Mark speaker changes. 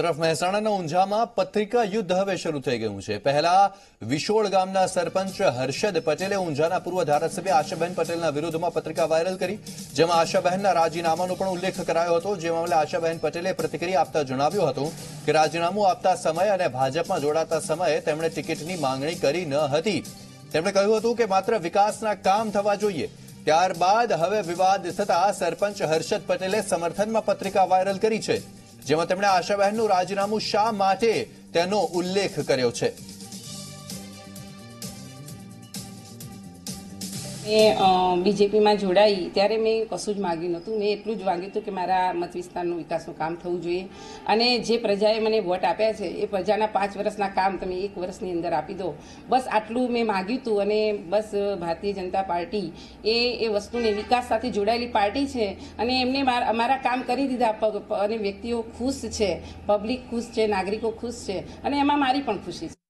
Speaker 1: તરફ મહેસાણાના ઊંઝામાં પત્રિકા યુદ્ધ હવે શરૂ થઈ ગયું છે. પહેલા વિશોળ ગામના સરપંચ હર્ષદ પટેલે ઊંઝાના પૂર્વ ધારાસભ્ય આશાબહેન પટેલના વિરોધમાં પત્રિકા વાયરલ કરી, જેમાં આશાબહેનના રાજીનામાનો પણ ઉલ્લેખ કરાયો હતો. જે મામલે આશાબહેન પટેલે પ્રતિક્રિયા આપતા જણાવ્યું હતું કે રાજીનામું આપતા સમયે અને ભાજપમાં જોડાતા સમયે તેમણે ટિકિટની માંગણી કરી ન હતી. તેમણે કહ્યું હતું કે માત્ર વિકાસના કામ થવા જોઈએ. ત્યારબાદ હવે વિવાદ થતા સરપંચ હર્ષદ પટેલે સમર્થનમાં પત્રિકા વાયરલ કરી છે. જેમાં તેમણે આશાબહેનનું રાજીનામું શા માટે તેનો ઉલ્લેખ કર્યો છે?
Speaker 2: મેં બીજેપીમાં જોડાઈ ત્યારે મેં કશું જ માગ્યું નહોતું. મેં એટલું જ માગ્યું હતું કે મારા મત વિસ્તારનું વિકાસનું કામ થવું જોઈએ. અને જે પ્રજાએ મને વોટ આપ્યા છે, એ પ્રજાના પાંચ વર્ષના કામ તમે એક વર્ષની અંદર આપી દો. બસ આટલું મેં માગ્યું હતું અને બસ ભારતીય જનતા પાર્ટી એ એ વસ્તુને વિકાસ સાથે જોડાયેલી પાર્ટી છે અને એમને માર- કામ કરી દીધા. અને વ્યક્તિઓ ખુશ છે, પબ્લિક ખુશ છે, નાગરિકો ખુશ છે અને એમાં મારી પણ ખુશી છે.